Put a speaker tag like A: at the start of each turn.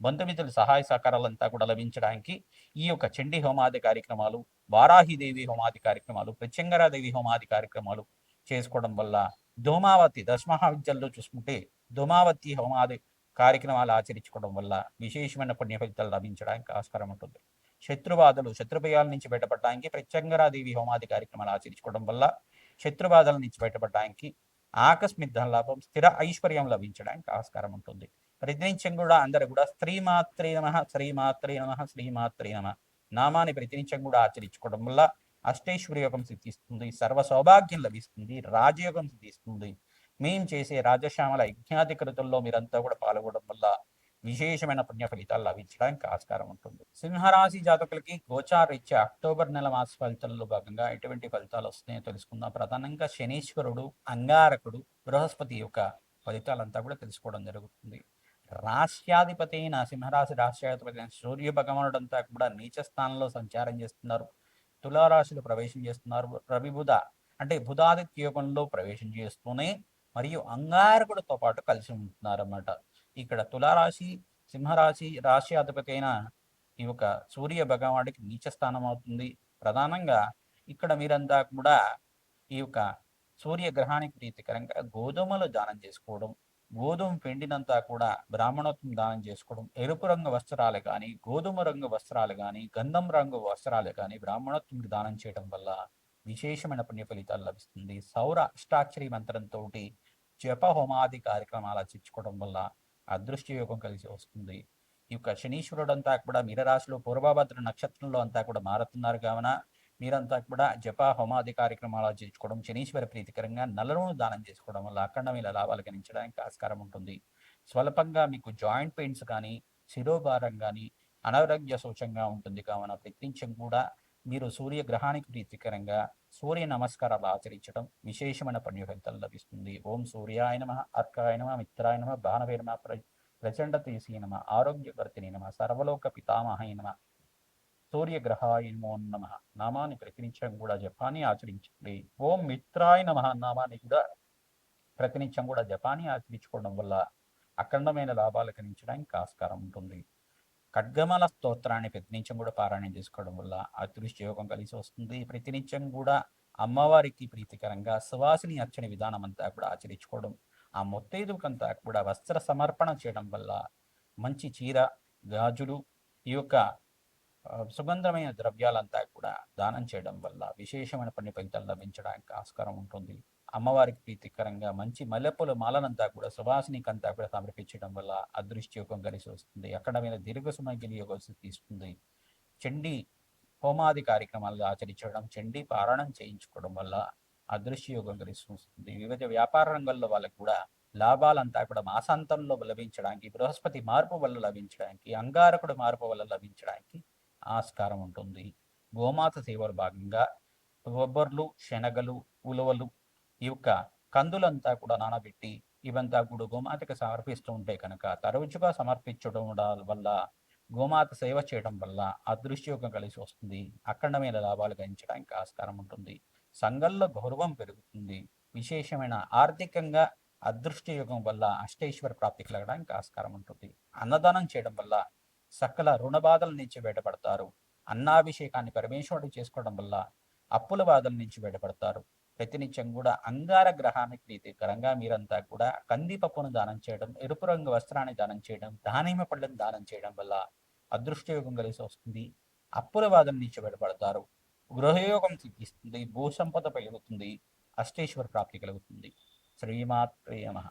A: బంధుమిత్రుల సహాయ సహకారాలంతా కూడా లభించడానికి ఈ యొక్క చండీ హోమాది కార్యక్రమాలు వారాహిదేవి హోమాది కార్యక్రమాలు ప్రత్యంగరాదేవి హోమాది కార్యక్రమాలు చేసుకోవడం వల్ల ధూమావతి దశమహావిద్యల్లో చూసుకుంటే ధూమావతి హోమాది కార్యక్రమాలు ఆచరించుకోవడం వల్ల విశేషమైన పుణ్య ఫలితాలు లభించడానికి ఆస్కారం ఉంటుంది. శత్రుబాధలు శత్రుభయాల నుంచి బయటపడడానికి ప్రత్యంగరాదేవి హోమాది కార్యక్రమాలు ఆచరించుకోవడం వల్ల శత్రుబాధల నుంచి బయటపడడానికి ఆకస్మిక లాభం స్థిర ఐశ్వర్యం లభించడానికి ఆస్కారం ఉంటుంది. ప్రతినిత్యం కూడా అందరూ కూడా శ్రీమాత్రే నమ శ్రీమాత్రే నమ శ్రీమాత్రే నమ. నామాన్ని ప్రతినిత్యం కూడా ఆచరించుకోవడం వల్ల అష్టైశ్వర్యోగం సిద్ధిస్తుంది సర్వ సౌభాగ్యం లభిస్తుంది రాజయోగం సిద్ధిస్తుంది. మేము చేసే రాజశ్యామల యజ్ఞాది కృతుల్లో మీరంతా కూడా పాల్గొనడం వల్ల విశేషమైన పుణ్య ఫలితాలు లభించడానికి ఆస్కారం ఉంటుంది. సింహరాశి జాతకులకి గోచారీత్యా అక్టోబర్ నెల మాస ఫలితాల్లో భాగంగా ఎటువంటి ఫలితాలు వస్తున్నాయో తెలుసుకుందాం. ప్రధానంగా శనీశ్వరుడు అంగారకుడు బృహస్పతి యొక్క ఫలితాలంతా కూడా తెలుసుకోవడం జరుగుతుంది. రాష్ట్రాధిపతి అయిన సింహరాశి రాష్ట్రాధిపతి అయిన సూర్య భగవానుడు అంతా కూడా నీచ స్థానంలో సంచారం చేస్తున్నారు. తులారాశిలో ప్రవేశం చేస్తున్నారు. రవి బుధ అంటే బుధాదిత్య యోగంలో ప్రవేశం చేస్తూనే మరియు అంగారకుడితో పాటు కలిసి ఉంటున్నారు అన్నమాట ఇక్కడ తులారాశి సింహరాశి రాశి అధిపతి అయిన ఈ యొక్క సూర్య భగవానుడికి నీచ స్థానం అవుతుంది. ప్రధానంగా ఇక్కడ మీరంతా కూడా ఈ యొక్క సూర్య గ్రహానికి ప్రీతికరంగా గోధుమలు దానం చేసుకోవడం గోధుమ పిండినంతా కూడా బ్రాహ్మణత్వం దానం చేసుకోవడం ఎరుపు రంగు వస్త్రాలు కానీ గోధుమ రంగు వస్త్రాలు కానీ గంధం రంగు వస్త్రాలు కానీ బ్రాహ్మణత్వం దానం చేయడం వల్ల విశేషమైన పుణ్య ఫలితాలు లభిస్తుంది. సౌర అష్టాక్షరి మంత్రంతో జప హోమాది కార్యక్రమాలు ఆచరించుకోవడం వల్ల అదృష్ట యోగం కలిసి వస్తుంది. ఈ యొక్క శనీశ్వరుడు అంతా కూడా మీనరాశిలో పూర్వభద్ర నక్షత్రంలో అంతా కూడా మారుతున్నారు కావున మీరంతా కూడా జప హోమాది కార్యక్రమాలు ఆచరించుకోవడం శనీశ్వర ప్రీతికరంగా నల్లరును దానం చేసుకోవడం వల్ల అఖండమైన లాభాలు గణించడానికి ఆస్కారం ఉంటుంది. స్వల్పంగా మీకు జాయింట్ పెయిన్స్ కానీ శిరోభారం కానీ అనారోగ్య సూచంగా ఉంటుంది. కావున ప్రత్యించం కూడా మీరు సూర్య గ్రహానికి ప్రీతికరంగా సూర్య నమస్కారాలు ఆచరించడం విశేషమైన పుణ్య లభిస్తుంది. ఓం సూర్యాయ నమ అర్కాయ నమ మిత్రాయ నమ బాణవే నమ ప్ర ప్రచండ తీసీ నమ ఆరోగ్యకర్తిని నమ సర్వలోక పితామహాయ నమ. సూర్యగ్రహాయ నమో నమ. నామాన్ని ప్రతినిత్యం కూడా జపాన్ని ఆచరించండి ఓం మిత్రాయ నమ నామాన్ని కూడా ప్రతినిత్యం కూడా జపాన్ని ఆచరించుకోవడం వల్ల అఖండమైన లాభాలు కలిగించడానికి ఆస్కారం ఉంటుంది. ఖడ్గమల స్తోత్రాన్ని ప్రతినిత్యం కూడా పారాయణం చేసుకోవడం వల్ల అదృష్ట యోగం కలిసి వస్తుంది. ప్రతినిత్యం కూడా అమ్మవారికి ప్రీతికరంగా సువాసిని అర్చన విధానం అంతా కూడా ఆచరించుకోవడం ఆ మొత్తైదుకంతా కూడా వస్త్ర సమర్పణ చేయడం వల్ల మంచి చీర గాజులు ఈ యొక్క సుగంధమైన ద్రవ్యాలంతా కూడా దానం చేయడం వల్ల విశేషమైన పని ఫలితాలు లభించడానికి ఆస్కారం ఉంటుంది. అమ్మవారికి ప్రీతికరంగా మంచి మల్లెపూల మాలనంతా కూడా సువాసినికంతా కూడా సమర్పించడం వల్ల అదృష్టి యోగం కలిసి వస్తుంది. అక్కడ మీద దీర్ఘ సుమంగిలి యోగం తీస్తుంది చండీ హోమాది కార్యక్రమాలు ఆచరించడం చండీ పారాయణం చేయించుకోవడం వల్ల అదృష్టి యోగం కలిసి వస్తుంది. వివిధ వ్యాపార రంగంలో వాళ్ళకు కూడా లాభాలంతా కూడా మాసాంతంలో లభించడానికి బృహస్పతి మార్పు వల్ల లభించడానికి అంగారకుడు మార్పు వల్ల లభించడానికి ఆస్కారం ఉంటుంది. గోమాత సేవలో భాగంగా బొబ్బర్లు శనగలు ఉలవలు ఈ యొక్క కందులంతా కూడా నానబెట్టి ఇవంతా కూడా గోమాతకి సమర్పిస్తూ ఉంటే కనుక తరచుగా సమర్పించడం వల్ల గోమాత సేవ చేయడం వల్ల అదృశ్యోగం కలిసి వస్తుంది. అఖండమైన లాభాలు గణించడానికి ఆస్కారం ఉంటుంది. సంఘంలో గౌరవం పెరుగుతుంది. విశేషమైన ఆర్థికంగా అదృష్ట యోగం వల్ల అష్టైశ్వర ప్రాప్తి కలగడానికి ఆస్కారం ఉంటుంది. అన్నదానం చేయడం వల్ల సకల రుణ బాధల నుంచి బయటపడతారు. అన్నాభిషేకాన్ని పరమేశ్వరుడు చేసుకోవడం వల్ల అప్పుల బాధల నుంచి బయటపడతారు. ప్రతినిత్యం కూడా అంగార గ్రహానికి ప్రీతికరంగా మీరంతా కూడా కందిపప్పును దానం చేయడం ఎరుపు రంగు వస్త్రాన్ని దానం చేయడం దానిమ్మ పళ్ళను దానం చేయడం వల్ల అదృష్టయోగం కలిసి వస్తుంది. అప్పుల బాధల నుంచి బయటపడతారు. గృహయోగం సిద్ధిస్తుంది. భూసంపద పెరుగుతుంది. అష్టేశ్వర ప్రాప్తి కలుగుతుంది. శ్రీమాత్రే నమః.